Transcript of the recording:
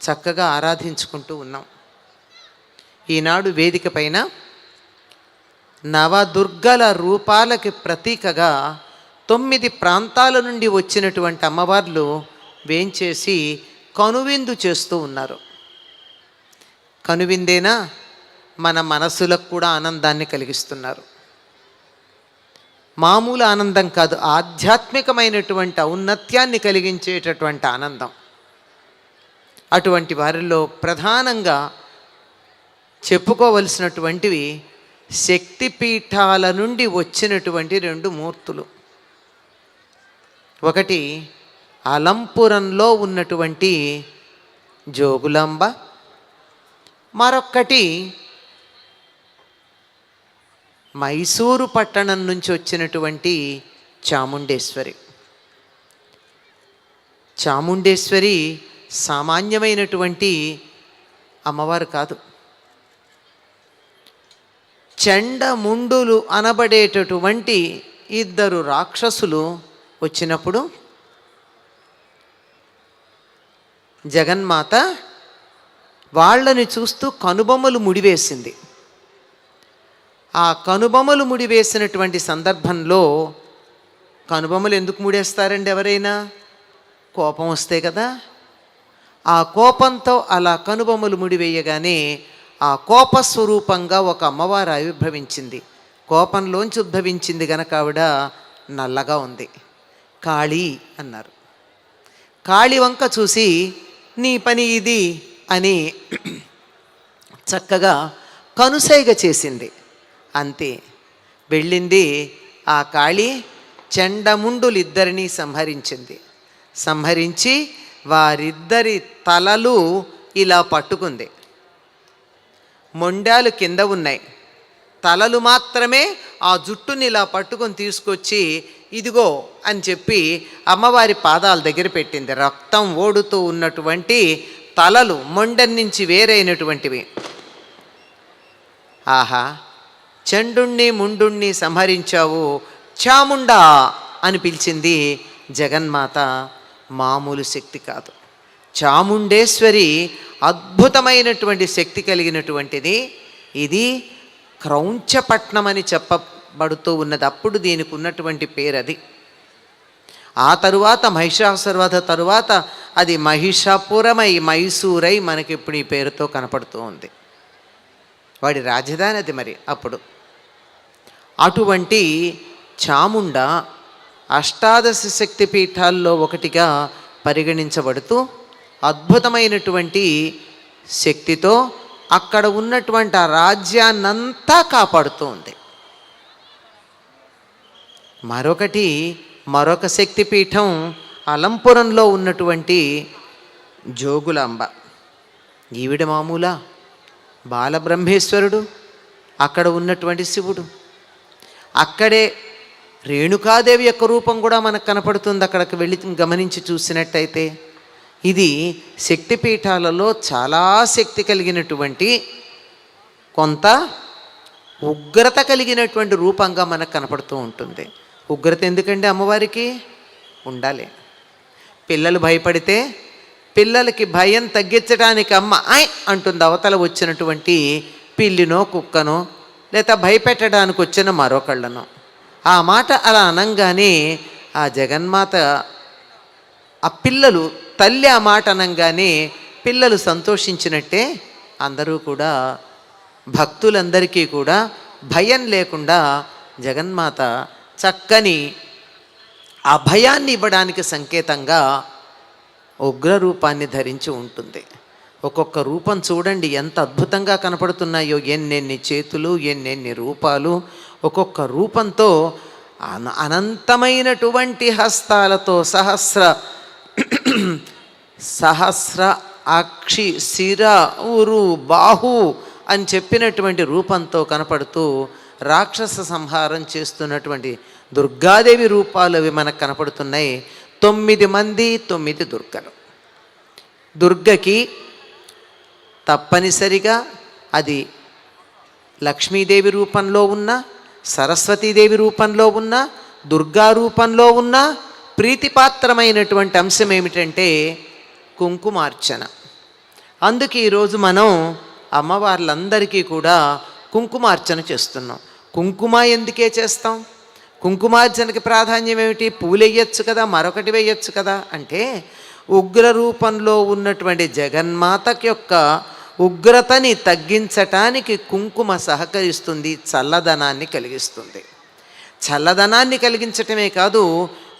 చక్కగా ఆరాధించుకుంటూ ఉన్నాం. ఈనాడు వేదిక పైన నవదుర్గల రూపాలకి ప్రతీకగా తొమ్మిది ప్రాంతాల నుండి వచ్చినటువంటి అమ్మవార్లు వేంచేసి కనువిందు చేస్తూ ఉన్నారు. కనువిందేనా? మన మనసులకు కూడా ఆనందాన్ని కలిగిస్తున్నారు. మామూలు ఆనందం కాదు ఆధ్యాత్మికమైనటువంటి ఔన్నత్యాన్ని కలిగించేటటువంటి ఆనందం. అటువంటి వారిలో ప్రధానంగా చెప్పుకోవలసినటువంటివి శక్తిపీఠాల నుండి వచ్చినటువంటి రెండు మూర్తులు. ఒకటి అలంపురంలో ఉన్నటువంటి జోగులాంబ మరొక్కటి మైసూరు పట్టణం నుంచి వచ్చినటువంటి చాముండేశ్వరి. చాముండేశ్వరి సామాన్యమైనటువంటి అమ్మవారు కాదు. చెండముండులు అనబడేటటువంటి ఇద్దరు రాక్షసులు వచ్చినప్పుడు జగన్మాత వాళ్ళని చూస్తూ కనుబొమ్మలు ముడివేసింది. ఆ కనుబొమ్మలు ముడివేసినటువంటి సందర్భంలో కనుబొమ్మలు ఎందుకు ముడేస్తారండి ఎవరైనా? కోపం వస్తే కదా? ఆ కోపంతో అలా కనుబొమ్మలు ముడివేయగానే ఆ కోపస్వరూపంగా ఒక అమ్మవారు ఆవిర్భవించింది కోపంలోంచి ఉద్భవించింది గనక ఆవిడ నల్లగా ఉంది. కాళీ అన్నారు. కాళి వంక చూసి నీ పని ఇది అని చక్కగా కనుసైగ చేసింది. అంతే. వెళ్ళింది ఆ కాళి చెండముండులిద్దరినీ సంహరించింది. సంహరించి వారిద్దరి తలలు ఇలా పట్టుకుంది. మొండాలు కింద ఉన్నాయి. తలలు మాత్రమే ఆ జుట్టుని ఇలా పట్టుకొని తీసుకొచ్చి ఇదిగో అని చెప్పి అమ్మవారి పాదాల దగ్గర పెట్టింది. రక్తం ఓడుతూ ఉన్నటువంటి తలలు మొండెం నుంచి వేరైనటువంటివి. ఆహా చండుణ్ణి ముండుణ్ణి సంహరించావు చాముండా అని పిలిచింది జగన్మాత. మామూలు శక్తి కాదు. చాముండేశ్వరి అద్భుతమైనటువంటి శక్తి కలిగినటువంటిది. ఇది క్రౌంచపట్నం అని చెప్పబడుతూ ఉన్నది. అప్పుడు దీనికి ఉన్నటువంటి పేరు అది ఆ తరువాత మహిషాసురవధ తరువాత అది మహిషాపురమై మైసూరై మనకి ఇప్పుడు ఈ పేరుతో కనపడుతూ ఉంది. వాడి రాజధాని అది మరి అప్పుడు. అటువంటి చాముండ అష్టాదశ శక్తి పీఠాల్లో ఒకటిగా పరిగణించబడుతూ అద్భుతమైనటువంటి శక్తితో అక్కడ ఉన్నటువంటి ఆ రాజ్యాన్నంతా కాపాడుతూ ఉంది. మరొకటి మరొక శక్తిపీఠం అలంపురంలో ఉన్నటువంటి జోగులాంబ. ఈవిడ మామూలా బాలబ్రహ్మేశ్వరుడు అక్కడ ఉన్నటువంటి శివుడు. అక్కడే రేణుకాదేవి యొక్క రూపం కూడా మనకు కనపడుతుంది. అక్కడికి వెళ్ళి గమనించి చూసినట్టయితే ఇది శక్తిపీఠాలలో చాలా శక్తి కలిగినటువంటి కొంత ఉగ్రత కలిగినటువంటి రూపంగా మనకు కనపడుతూ ఉంటుంది. ఉగ్రత ఎందుకండి అమ్మవారికి? ఉండాలి. పిల్లలు భయపడితే పిల్లలకి భయం తగ్గించడానికి అమ్మ ఐ అంటుంది. అవతల వచ్చినటువంటి పిల్లినో కుక్కనో లేదా భయపెట్టడానికి వచ్చిన మరొకళ్ళనో ఆ మాట అలా అనంగానే ఆ జగన్మాత ఆ పిల్లలు తల్లి ఆ మాట అనంగానే పిల్లలు సంతోషించినట్టే అందరూ కూడా భక్తులందరికీ కూడా భయం లేకుండా జగన్మాత చక్కని ఆ భయాన్ని ఇవ్వడానికి సంకేతంగా ఉగ్ర రూపాన్ని ధరించి ఉంటుంది. ఒక్కొక్క రూపం చూడండి ఎంత అద్భుతంగా కనపడుతున్నాయో ఎన్నెన్ని చేతులు ఎన్నెన్ని రూపాలు ఒక్కొక్క రూపంతో అన అనంతమైనటువంటి హస్తాలతో సహస్ర సహస్ర అక్షి శిర ఊరు బాహు అని చెప్పినటువంటి రూపంతో కనపడుతూ రాక్షస సంహారం చేస్తున్నటువంటి దుర్గాదేవి రూపాలు అవి మనకు కనపడుతున్నాయి. తొమ్మిది మంది తొమ్మిది దుర్గలు. దుర్గకి తప్పనిసరిగా అది లక్ష్మీదేవి రూపంలో ఉన్న సరస్వతీదేవి రూపంలో ఉన్న దుర్గా రూపంలో ఉన్న ప్రీతిపాత్రమైనటువంటి అంశం ఏమిటంటే కుంకుమార్చన. అందుకే ఈరోజు మనం అమ్మవార్లందరికీ కూడా కుంకుమార్చన చేస్తున్నాం. కుంకుమ ఎందుకే చేస్తాం? కుంకుమార్చనకి ప్రాధాన్యం ఏమిటి? పూలు వేయచ్చు కదా మరొకటి వేయచ్చు కదా అంటే ఉగ్ర రూపంలో ఉన్నటువంటి జగన్మాత యొక్క ఉగ్రతని తగ్గించటానికి కుంకుమ సహకరిస్తుంది చల్లదనాన్ని కలిగిస్తుంది. చల్లదనాన్ని కలిగించటమే కాదు